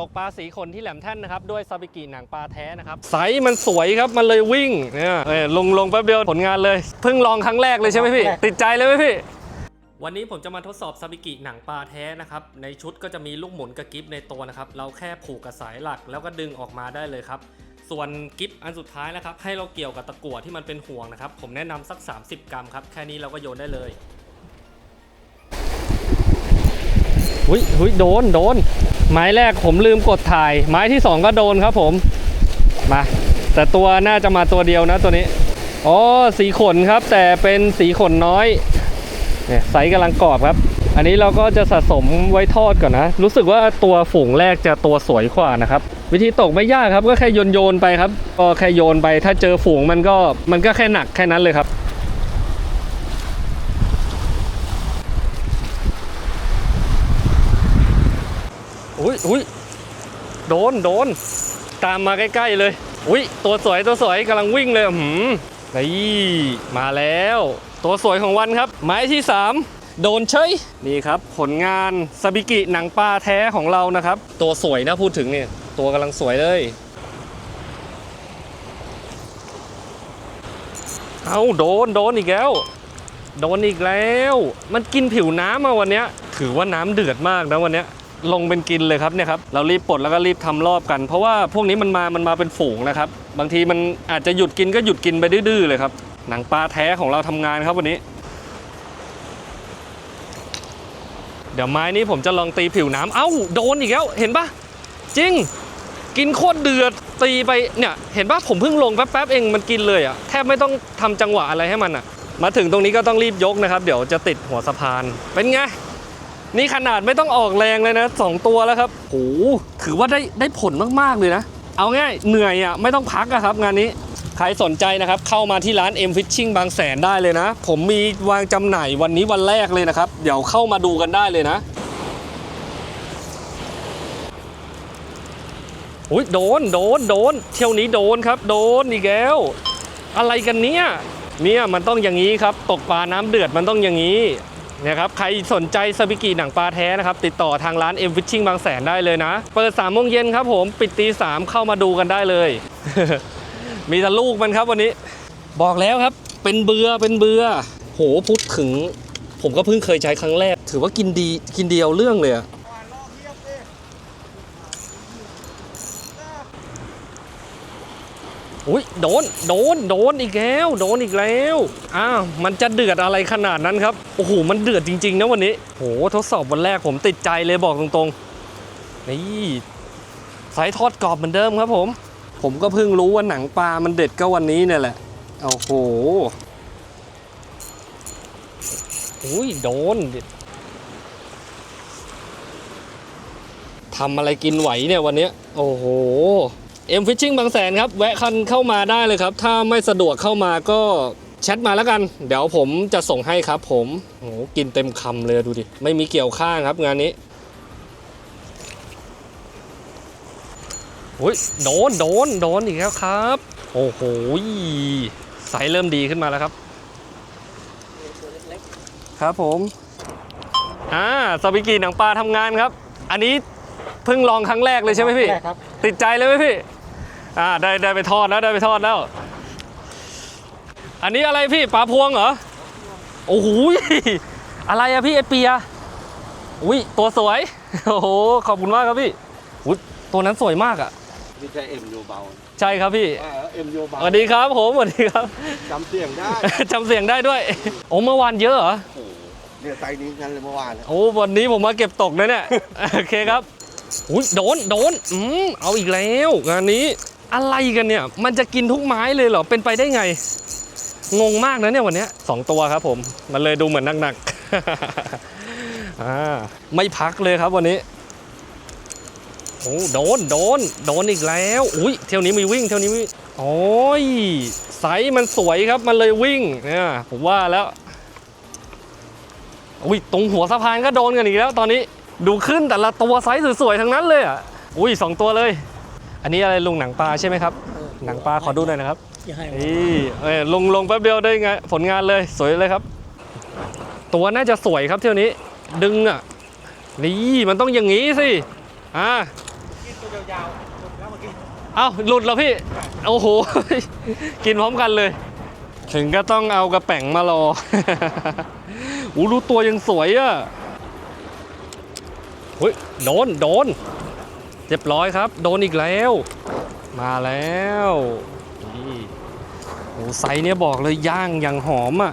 ตกปลาสีขนที่แหลมแท่นนะครับ ด้วยซาบิกิหนังปลาแท้นะครับไซส์มันสวยครับ มันเลยวิ่งเนี่ยเอ้ยลงลงแป๊บเดียวผลงานเลย เพิ่งลองครั้งแรกเลยใช่ไหมพี่ ติดใจเลยไหมพี่ วันนี้ผมจะมาทดสอบซาบิกิหนังปลาแท้นะครับ ในชุดก็จะมีลูกหมุนกับกิฟในตัวนะครับ เราแค่ผูกกับสายหลักแล้วก็ดึงออกมาได้เลยครับ ส่วนกิฟอันสุดท้ายนะครับ ให้เราเกี่ยวกับตะกั่วที่มันเป็นห่วงนะครับ ผมแนะนำสัก 30 กรัมครับ แค่นี้เราก็โยนได้เลย หุยหุยโดนโดน ไม้แรกผมลืมกดถ่าย ไม้ที่สองก็โดนครับผมมาแต่ตัวน่าจะมาตัวเดียวนะตัวนี้อ๋อสีขนครับ แต่เป็นสีขนน้อยเนี่ยไซส์กำลังกรอบครับ อันนี้เราก็จะสะสมไว้ทอดก่อนนะ รู้สึกว่าตัวฝูงแรกจะตัวสวยกว่านะครับ วิธีตกไม่ยากครับ ก็แค่โยนโยนไปครับ ก็แค่โยนไป ถ้าเจอฝูงมันก็มันก็แค่หนักแค่นั้นเลยครับ อุ้ยโดนโดน ตามมาใกล้ๆเลย อุ้ยตัวสวยตัวสวยกำลังวิ่งเลยหืมนี่มาแล้ว ตัวสวยของวันครับ ไม้ที่ 3 โดนเฉยนี่ครับ ผลงานซาบิกิหนังปลาแท้ของเรานะครับ ตัวสวยนะพูดถึงเนี่ย ตัวกำลังสวยเลย เอาโดนโดนอีกแล้ว โดนอีกแล้ว มันกินผิวน้ำมาวันเนี้ย ถือว่าน้ำเดือดมากนะวันเนี้ย ลงเป็นกินเลยครับเนี่ยครับเรารีบปลดแล้วก็รีบทำรอบกัน เพราะว่าพวกนี้มันมามันมาเป็นฝูงนะครับ บางทีมันอาจจะหยุดกินก็หยุดกินไปดื้อๆเลยครับ หนังปลาแท้ของเราทำงานครับวันนี้ เดี๋ยวไม้นี้ผมจะลองตีผิวน้ำเอ้าโดนอีกแล้วเห็นปะจริง กินโคตรเดือดตีไปเนี่ยเห็นปะผมเพิ่งลงแป๊บๆเองมันกินเลยอะแทบไม่ต้องทำจังหวะอะไรให้มันอะมาถึงตรงนี้ก็ต้องรีบยกนะครับ เดี๋ยวจะติดหัวสะพานเป็นไง นี่ขนาดไม่ต้องออกแรงเลยนะสองตัวแล้วครับโหถือว่าได้ได้ผลมาก ๆ เลยนะ เอาง่ายเหนื่อยอะไม่ต้องพักอะครับ งานนี้ ใครสนใจนะครับ เข้ามาที่ร้าน M Fishing บางแสนได้เลยนะ ผมมีวางจำหน่ายวันนี้วันแรกเลยนะครับ เดี๋ยวเข้ามาดูกันได้เลยนะอุ้ยโดนโดนโดน เที่ยวนี้โดนครับ โดนอีกแล้วอะไรกันเนี่ยเนี่ยมันต้องอย่างนี้ครับ ตกปลาน้ำเดือดมันต้องอย่างนี้ เนี่ยครับใครสนใจสปิกิหนังปลาแท้นะครับ ติดต่อทางร้าน M Fishing บางแสนได้เลยนะ เปิด3ามโมงเย็นครับผมปิดตีสามเข้ามาดูกันได้เลย มีแต่ลูกมันครับวันนี้ บอกแล้วครับ เป็นเบือเป็นเบือโหพูดถึง ผมก็เพิ่งเคยใช้ครั้งแรก ถือว่ากินดีกินเดียวเรื่องเลย อะอุ้ยโดนโดนโดนอีกแล้วโดนอีกแล้วอ้าวมันจะเดือดอะไรขนาดนั้นครับโอ้โหมันเดือดจริง ๆ นะวันนี้โหทดสอบวันแรกผมติดใจเลยบอกตรงๆนี่สายทอดกรอบเหมือนเดิมครับผม ผมก็เพิ่งรู้ว่าหนังปลามันเด็ดก็วันนี้เนี่ยแหละโอ้โหอุ้ยโดนทำอะไรกินไหวเนี่ยวันนี้โอ้โห เอ็มฟิชชิ่งบางแสนครับ แวะคันเข้ามาได้เลยครับ ถ้าไม่สะดวกเข้ามาก็แชทมาแล้วกัน เดี๋ยวผมจะส่งให้ครับผมโอ้โหกินเต็มคำเลยดูดิ ไม่มีเกี่ยวข้างครับงานนี้โอ้ยโดนโดนโดนอีกแล้วครับ โอ้โหสายเริ่มดีขึ้นมาแล้วครับ ครับผมอ่าสปิกีหนังปลาทำงานครับ อันนี้เพิ่งลองครั้งแรกเลยใช่ไหมพี่ใช่ครับติดใจเลยไหมพี่ อ่าได้ได้ไปทอดแล้วได้ไปทอดแล้ว อันนี้อะไรพี่ปลาพวงเหรอโอ้โหยอะไรอะพี่เอเปียอุ้ยตัวสวยโอ้โหขอบคุณมากครับพี่อุ้ยตัวนั้นสวยมากอะนี่ใช่เอ็มยูเบาใช่ครับพี่เอ็มยูเบาสวัสดีครับผมสวัสดีครับจำเสียงได้จำเสียงได้ด้วยโอ้เมื่อวานเยอะเหรอโอ้โหเนี่ยไซส์นี้กันเลยเมื่อวานนะโอ้วันนี้ผมมาเก็บตกนะเนี่ยโอเคครับอุ้ยโดนโดนอืมเอาอีกแล้วงานนี้ อะไรกันเนี่ย มันจะกินทุกไม้เลยเหรอ เป็นไปได้ไง งงมากนะเนี่ยวันนี้สองตัวครับผม มันเลยดูเหมือนหนักๆไม่พักเลยครับวันนี้โอ้โดนโดนโดนอีกแล้ว อุ้ยเที่ยวนี้มีวิ่งเที่ยวนี้มีโอ้ยไซส์มันสวยครับมันเลยวิ่งเนี่ยผมว่าแล้วอุ้ยตรงหัวสะพานก็โดนกันอีกแล้ว ตอนนี้ดูขึ้นแต่ละตัวไซส์สวยๆทั้งนั้นเลยอะอุ้ยสองตัวเลย อันนี้อะไรลุงหนังปลาใช่ไหมครับ หนังปลาขอดูหน่อยนะครับอย่าให้นี่เอ้ยลงลงแป๊บเดียวได้ไงผลงานเลยสวยเลยครับ ตัวน่าจะสวยครับเที่ยวนี้ ดึงอะนี่มันต้องอย่างนี้สิอ่ากินตัวยาวๆหมดแล้วเมื่อกี้เอ้าหลุดแล้วพี่โอ้โห กินพร้อมกันเลย ถึงก็ต้องเอากระแป๋งมารออู้รู้ตัวยังสวยอะเฮ้ยโดนโดน เรียบร้อยครับ โดนอีกแล้ว มาแล้วนี่โอ้ไซส์เนี่ยบอกเลยย่างอย่างหอมอะ่ะ